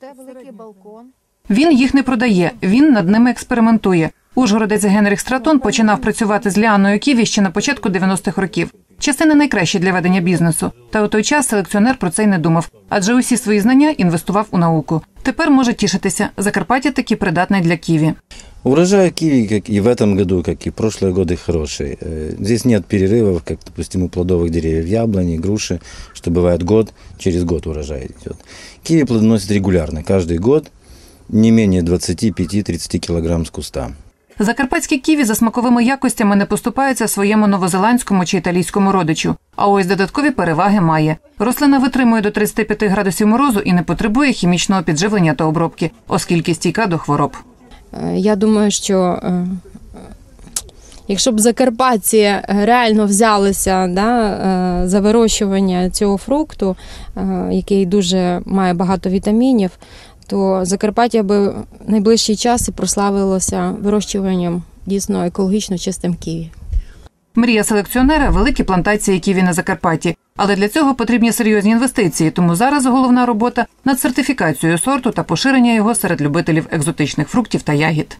Де великий балкон. Він їх не продає, він над ними експериментує. Ужгородець Генріх Стратон починав працювати з Ліаною Ківі ще на початку 90-х років. Часи не найкращі для ведення бізнесу. Та у той час селекціонер про це й не думав, адже усі свої знання інвестував у науку. Тепер може тішитися. Закарпаття таки придатне для ківі. Урожай киви, как и в этом году, как и в прошлые годы, хороший. Э, Здесь нет перерывов, как, допустим, у плодовых деревьев яблони, груши, что бывает год, через год урожай идет. Киви плодоносит регулярно, каждый год не менее 25-30 килограмм с куста. Закарпатські ківі за смаковими якостями не поступаються своєму новозеландському чи італійському родичу. А ось додаткові переваги має. Рослина витримує до 35 градусів морозу і не потребує хімічного підживлення та обробки, оскільки стійка до хвороб. Е, Я думаю, що е, якщо б закарпатці реально взялися да, е, за вирощування цього фрукту, який дуже має багато вітамінів, то Закарпаття би в найближчий час прославилося вирощуванням дійсно екологічно чистим ківі. Мрія селекціонера великі плантації ківі на Закарпатті. Але для цього потрібні серйозні інвестиції, тому зараз головна робота над сертифікацією сорту та поширення його серед любителів екзотичних фруктів та ягід.